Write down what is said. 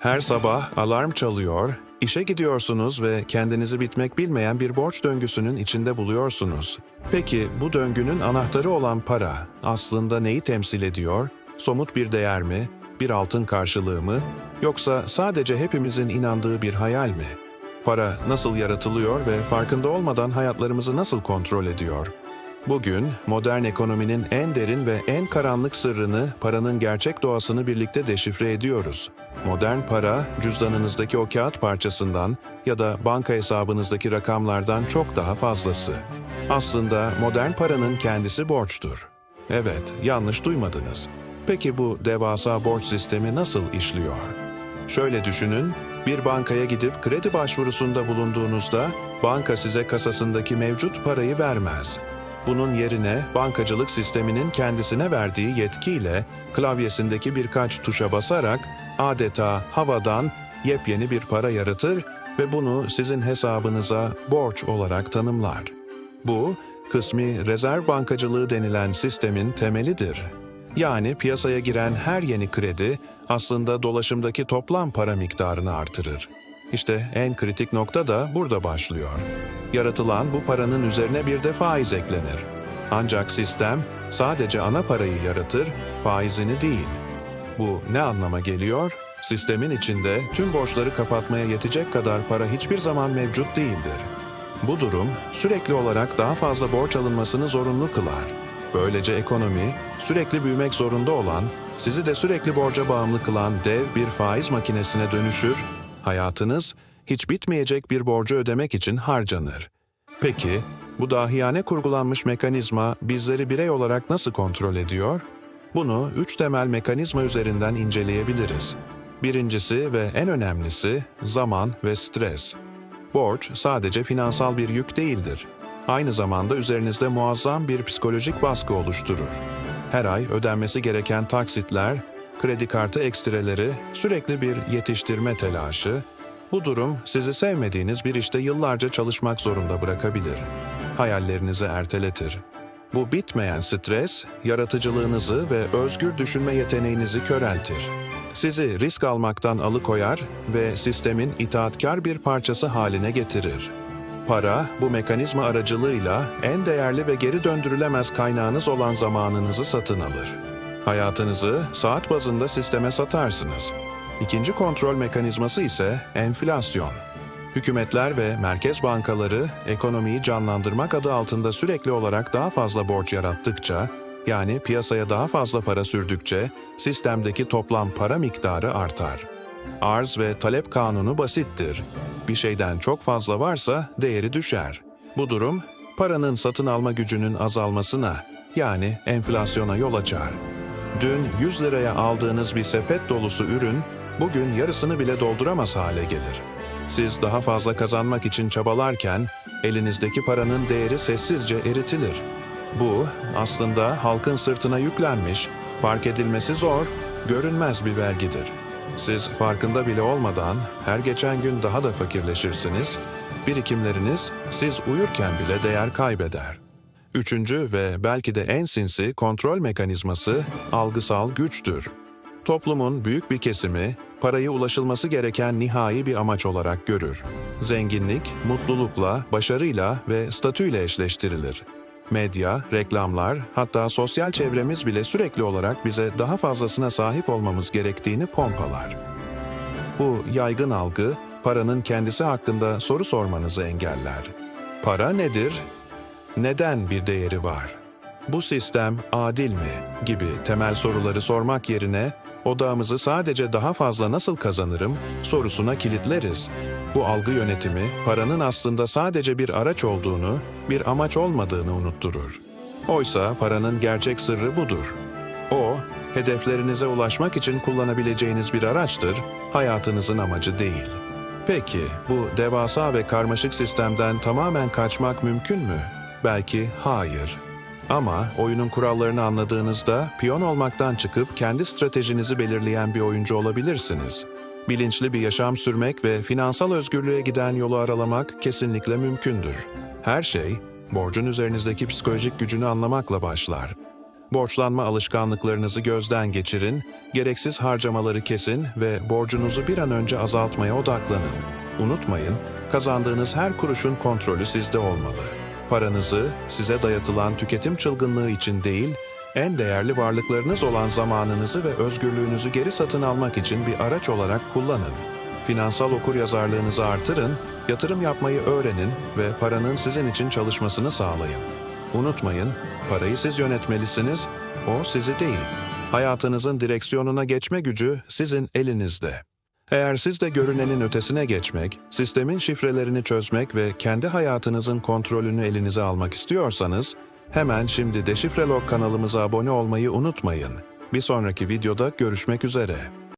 Her sabah alarm çalıyor, işe gidiyorsunuz ve kendinizi bitmek bilmeyen bir borç döngüsünün içinde buluyorsunuz. Peki bu döngünün anahtarı olan para aslında neyi temsil ediyor? Somut bir değer mi? Bir altın karşılığı mı? Yoksa sadece hepimizin inandığı bir hayal mi? Para nasıl yaratılıyor ve farkında olmadan hayatlarımızı nasıl kontrol ediyor? Bugün modern ekonominin en derin ve en karanlık sırrını, paranın gerçek doğasını birlikte deşifre ediyoruz. Modern para, cüzdanınızdaki o kağıt parçasından ya da banka hesabınızdaki rakamlardan çok daha fazlası. Aslında modern paranın kendisi borçtur. Evet, yanlış duymadınız. Peki bu devasa borç sistemi nasıl işliyor? Şöyle düşünün, bir bankaya gidip kredi başvurusunda bulunduğunuzda banka size kasasındaki mevcut parayı vermez. Bunun yerine bankacılık sisteminin kendisine verdiği yetkiyle klavyesindeki birkaç tuşa basarak adeta havadan yepyeni bir para yaratır ve bunu sizin hesabınıza borç olarak tanımlar. Bu, kısmi rezerv bankacılığı denilen sistemin temelidir. Yani piyasaya giren her yeni kredi aslında dolaşımdaki toplam para miktarını artırır. İşte en kritik nokta da burada başlıyor. Yaratılan bu paranın üzerine bir de faiz eklenir. Ancak sistem sadece ana parayı yaratır, faizini değil. Bu ne anlama geliyor? Sistemin içinde tüm borçları kapatmaya yetecek kadar para hiçbir zaman mevcut değildir. Bu durum sürekli olarak daha fazla borç alınmasını zorunlu kılar. Böylece ekonomi sürekli büyümek zorunda olan, sizi de sürekli borca bağımlı kılan dev bir faiz makinesine dönüşür, hayatınız hiç bitmeyecek bir borcu ödemek için harcanır. Peki, bu dahiyane kurgulanmış mekanizma bizleri birey olarak nasıl kontrol ediyor? Bunu üç temel mekanizma üzerinden inceleyebiliriz. Birincisi ve en önemlisi zaman ve stres. Borç sadece finansal bir yük değildir. Aynı zamanda üzerinizde muazzam bir psikolojik baskı oluşturur. Her ay ödenmesi gereken taksitler, kredi kartı ekstreleri, sürekli bir yetiştirme telaşı, bu durum sizi sevmediğiniz bir işte yıllarca çalışmak zorunda bırakabilir. Hayallerinizi erteletir. Bu bitmeyen stres, yaratıcılığınızı ve özgür düşünme yeteneğinizi köreltir. Sizi risk almaktan alıkoyar ve sistemin itaatkar bir parçası haline getirir. Para, bu mekanizma aracılığıyla en değerli ve geri döndürülemez kaynağınız olan zamanınızı satın alır. Hayatınızı saat bazında sisteme satarsınız. İkinci kontrol mekanizması ise enflasyon. Hükümetler ve merkez bankaları ekonomiyi canlandırmak adı altında sürekli olarak daha fazla borç yarattıkça, yani piyasaya daha fazla para sürdükçe sistemdeki toplam para miktarı artar. Arz ve talep kanunu basittir. Bir şeyden çok fazla varsa değeri düşer. Bu durum paranın satın alma gücünün azalmasına yani enflasyona yol açar. Dün 100 liraya aldığınız bir sepet dolusu ürün bugün yarısını bile dolduramaz hale gelir. Siz daha fazla kazanmak için çabalarken elinizdeki paranın değeri sessizce eritilir. Bu aslında halkın sırtına yüklenmiş, fark edilmesi zor, görünmez bir vergidir. Siz farkında bile olmadan her geçen gün daha da fakirleşirsiniz, birikimleriniz siz uyurken bile değer kaybeder. Üçüncü ve belki de en sinsi kontrol mekanizması algısal güçtür. Toplumun büyük bir kesimi parayı ulaşılması gereken nihai bir amaç olarak görür. Zenginlik, mutlulukla, başarıyla ve statüyle eşleştirilir. Medya, reklamlar, hatta sosyal çevremiz bile sürekli olarak bize daha fazlasına sahip olmamız gerektiğini pompalar. Bu yaygın algı, paranın kendisi hakkında soru sormanızı engeller. Para nedir? Neden bir değeri var? Bu sistem adil mi? gibi temel soruları sormak yerine odağımızı sadece daha fazla nasıl kazanırım sorusuna kilitleriz. Bu algı yönetimi paranın aslında sadece bir araç olduğunu, bir amaç olmadığını unutturur. Oysa paranın gerçek sırrı budur. O, hedeflerinize ulaşmak için kullanabileceğiniz bir araçtır, hayatınızın amacı değil. Peki, bu devasa ve karmaşık sistemden tamamen kaçmak mümkün mü? Belki hayır. Ama oyunun kurallarını anladığınızda piyon olmaktan çıkıp kendi stratejinizi belirleyen bir oyuncu olabilirsiniz. Bilinçli bir yaşam sürmek ve finansal özgürlüğe giden yolu aralamak kesinlikle mümkündür. Her şey, borcun üzerinizdeki psikolojik gücünü anlamakla başlar. Borçlanma alışkanlıklarınızı gözden geçirin, gereksiz harcamaları kesin ve borcunuzu bir an önce azaltmaya odaklanın. Unutmayın, kazandığınız her kuruşun kontrolü sizde olmalı. Paranızı size dayatılan tüketim çılgınlığı için değil, en değerli varlıklarınız olan zamanınızı ve özgürlüğünüzü geri satın almak için bir araç olarak kullanın. Finansal okuryazarlığınızı artırın, yatırım yapmayı öğrenin ve paranın sizin için çalışmasını sağlayın. Unutmayın, parayı siz yönetmelisiniz, o sizi değil. Hayatınızın direksiyonuna geçme gücü sizin elinizde. Eğer siz de görünenin ötesine geçmek, sistemin şifrelerini çözmek ve kendi hayatınızın kontrolünü elinize almak istiyorsanız, hemen şimdi Deşifrelog kanalımıza abone olmayı unutmayın. Bir sonraki videoda görüşmek üzere.